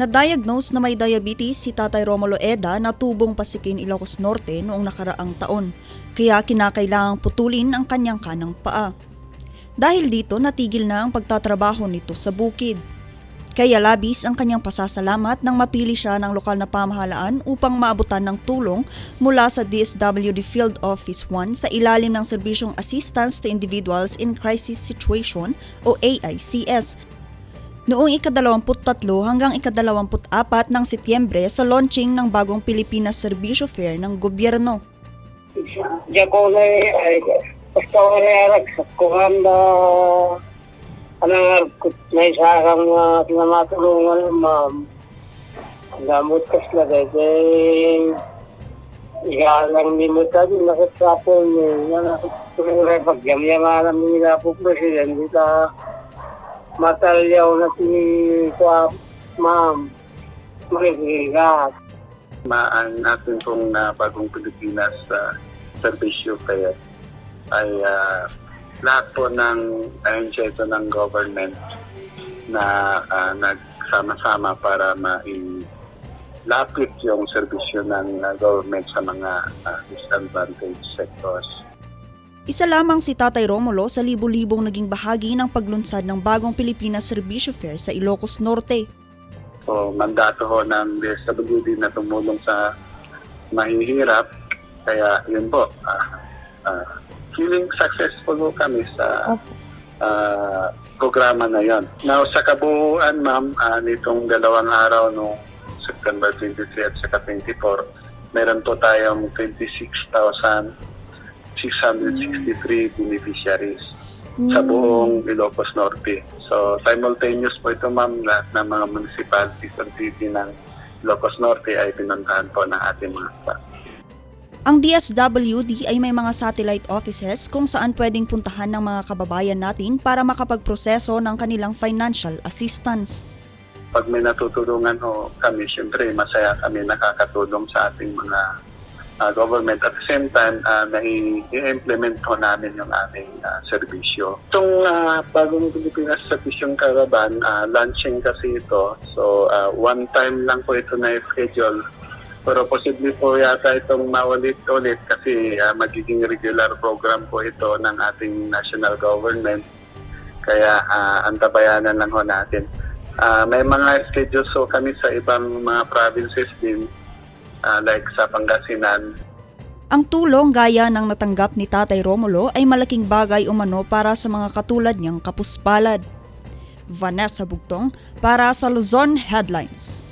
Na-diagnose na may diabetes si Tatay Romulo Eda na tubong pasikin Ilocos Norte noong nakaraang taon, kaya kinakailangang putulin ang kanyang kanang paa. Dahil dito natigil na ang pagtatrabaho nito sa bukid. Kaya labis ang kanyang pasasalamat nang mapili siya ng lokal na pamahalaan upang maabutan ng tulong mula sa DSWD Field Office 1 sa ilalim ng Serbisyong Assistance to Individuals in Crisis Situation o AICS noong ikadalawamput-tatlo hanggang ikadalawamput-apat ng Setyembre sa launching ng bagong Pilipinas Serbisyo Fair ng gobyerno. Jakone ay arak sa kuhanda anang may sarang uh, namatulungan ma'am. Gamot kas na kay Igalang ni mo tayo, nakasapon niya, nakasapon pagyamyaman namin nila po presidente ka matalyaw na si Kwa, ma'am, makikigat. maan natin pong na bagong Pilipinas sa serbisyo kaya ay ah, lahat po ng ito ng government na ah, nagsama-sama para mailapit yung serbisyo ng ah, government sa mga ah, disadvantaged sectors. Isa lamang si Tatay Romulo sa libo-libong naging bahagi ng paglunsad ng bagong Pilipinas Serbisyo Fair sa Ilocos Norte. So, mandato ho ng DSWD na tumulong sa mahihirap. Kaya yun po, ah, ah, feeling successful ho kami sa ah, programa na yon. Now, sa kabuuan, ma'am, ah, nitong dalawang araw no September 23 at saka 24, meron po tayong 26,663 beneficiaries sa buong Ilocos Norte. So, simultaneous po ito, ma'am, lahat ng mga municipalities and city ng Ilocos Norte ay pinuntahan po ng ating mga staff. Ang DSWD ay may mga satellite offices kung saan pwedeng puntahan ng mga kababayan natin para makapagproseso ng kanilang financial assistance. Pag may natutulungan ho kami, siyempre masaya kami nakakatulong sa ating mga ah, government. At the same time, uh, nai-implement ho namin yung aming ah, serbisyo. Itong ah, bagong Pilipinas Servisyong Caravan, ah, launching kasi ito. So, ah, one time lang po ito na-schedule. Pero posible po yata itong maulit-ulit kasi ah, magiging regular program po ito ng ating national government. Kaya ah, antabayanan lang ho natin. Ah, may mga schedules so kami sa ibang mga provinces din ah, like sa Pangasinan. Ang tulong gaya ng natanggap ni Tatay Romulo ay malaking bagay umano para sa mga katulad niyang kapuspalad. Vanessa Bugtong para sa Luzon Headlines.